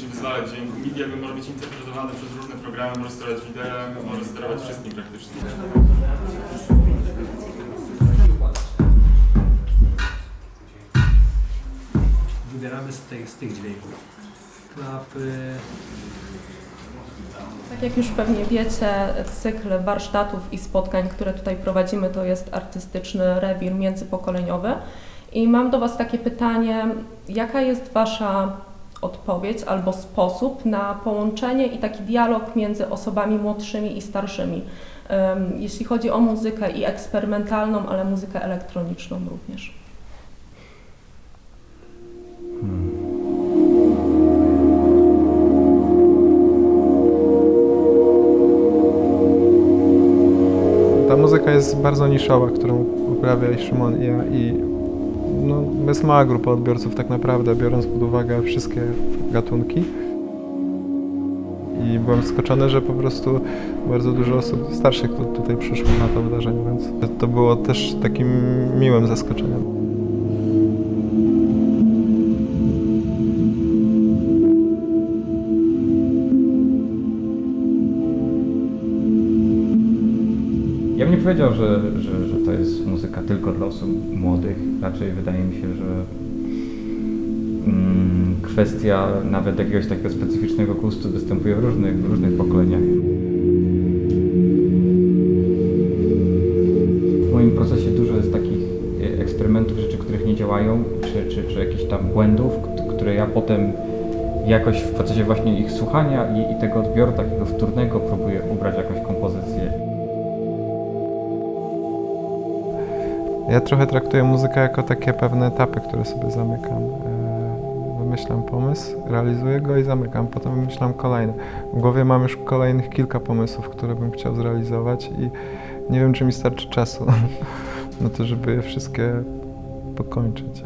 czy wyzwalać dźwięk. MIDI jakby może być interpretowany przez różne programy, może sterować wideem, może sterować wszystkim praktycznie. Wybieramy z tych, z tych dźwięków. Klapy, Tak jak już pewnie wiecie, cykl warsztatów i spotkań, które tutaj prowadzimy, to jest artystyczny rewir międzypokoleniowy. I mam do Was takie pytanie, jaka jest Wasza odpowiedź albo sposób na połączenie i taki dialog między osobami młodszymi i starszymi, jeśli chodzi o muzykę i eksperymentalną, ale muzykę elektroniczną również. Ta muzyka jest bardzo niszowa, którą uprawia i Szymon i ja i no, jest mała grupa odbiorców tak naprawdę, biorąc pod uwagę wszystkie gatunki. I byłem zaskoczony, że po prostu bardzo dużo osób starszych tu, tutaj przyszło na to wydarzenie, więc to było też takim miłym zaskoczeniem. Ja bym nie powiedział, że, że, że to jest muzyka tylko dla osób młodych. Raczej wydaje mi się, że mm, kwestia nawet jakiegoś takiego specyficznego gustu występuje w różnych, w różnych pokoleniach. W moim procesie dużo jest takich e, eksperymentów, rzeczy, których nie działają, czy, czy, czy jakichś tam błędów, które ja potem jakoś w procesie właśnie ich słuchania i, i tego odbioru takiego wtórnego próbuję ubrać jakąś kompozycję. Ja trochę traktuję muzykę jako takie pewne etapy, które sobie zamykam. E, Wymyślam pomysł, realizuję go i zamykam. Potem wymyślam kolejny. W głowie mam już kolejnych kilka pomysłów, które bym chciał zrealizować i nie wiem, czy mi starczy czasu na to, żeby je wszystkie pokończyć.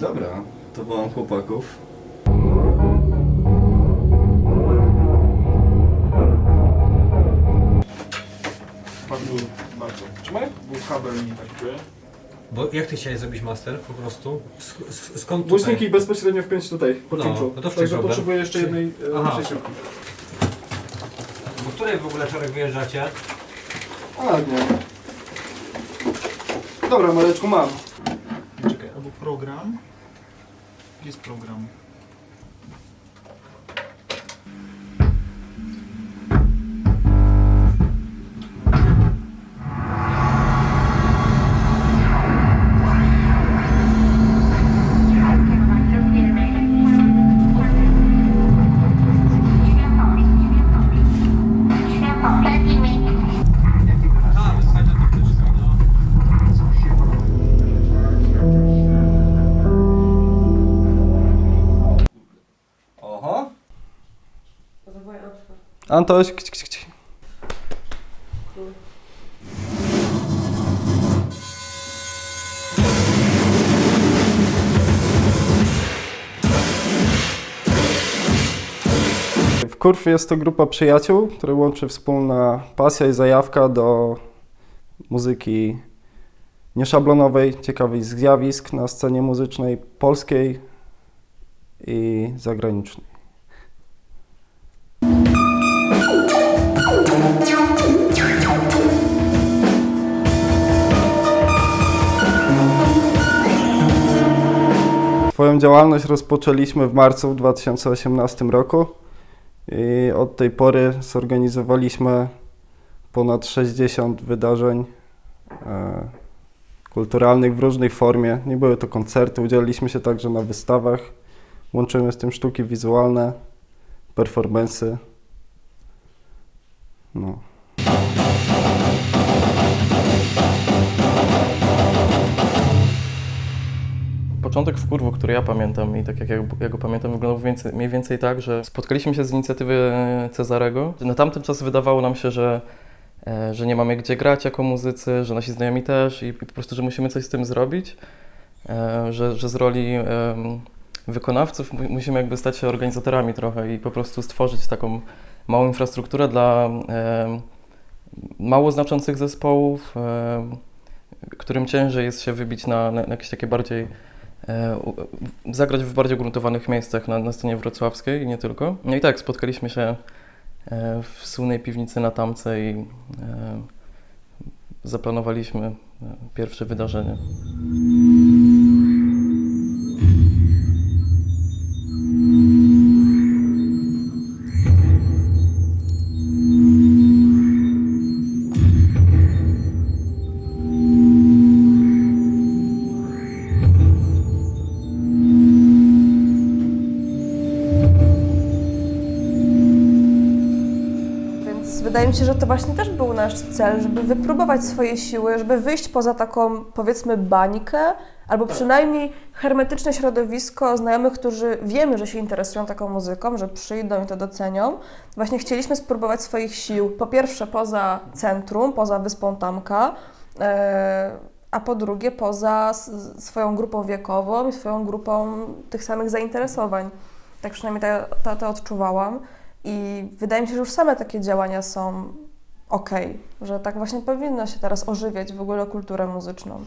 Dobra, to wołam chłopaków. Kabel i tak czuję. bo jak ty chciałeś zrobić master po prostu? Sk- sk- skąd tutaj? Głośniki bezpośrednio wpiąć tutaj, po No, no to Także problem? potrzebuję jeszcze Czy- jednej Aha. e, przejściówki. Po której w ogóle czarek wyjeżdżacie? A, nie. Dobra, Mareczku, mam. Czekaj, albo program. Gdzie jest program? Antoś. W Kurw jest to grupa przyjaciół, które łączy wspólna pasja i zajawka do muzyki nieszablonowej, ciekawych zjawisk na scenie muzycznej polskiej i zagranicznej. Swoją działalność rozpoczęliśmy w marcu 2018 roku i od tej pory zorganizowaliśmy ponad 60 wydarzeń e, kulturalnych w różnej formie. Nie były to koncerty, udzieliliśmy się także na wystawach. Łączymy z tym sztuki wizualne, performensy. No. Początek w kurwu, który ja pamiętam i tak jak ja, ja go pamiętam, wyglądał więcej, mniej więcej tak, że spotkaliśmy się z inicjatywy Cezarego. Na tamten czas wydawało nam się, że, e, że nie mamy gdzie grać jako muzycy, że nasi znajomi też i, po prostu, że musimy coś z tym zrobić, e, że, że z roli wykonawców mu- musimy jakby stać się organizatorami trochę i po prostu stworzyć taką małą infrastrukturę dla mało znaczących zespołów, którym ciężej jest się wybić na, na jakieś takie bardziej, zagrać w bardziej ugruntowanych miejscach na, na scenie wrocławskiej i nie tylko. No i tak, spotkaliśmy się e, w słynnej piwnicy na Tamce i e, zaplanowaliśmy e, pierwsze wydarzenie. Wydaje mi się, że to właśnie też był nasz cel, żeby wypróbować swoje siły, żeby wyjść poza taką, powiedzmy, bańkę, albo przynajmniej hermetyczne środowisko znajomych, którzy wiemy, że się interesują taką muzyką, że przyjdą i to docenią. Właśnie chcieliśmy spróbować swoich sił, po pierwsze poza centrum, poza wyspą Tamka, e, a po drugie poza swoją grupą wiekową i swoją grupą tych samych zainteresowań. Tak przynajmniej to, to, to odczuwałam. I wydaje mi się, że już same takie działania są ok, że tak właśnie powinno się teraz ożywiać w ogóle kulturę muzyczną.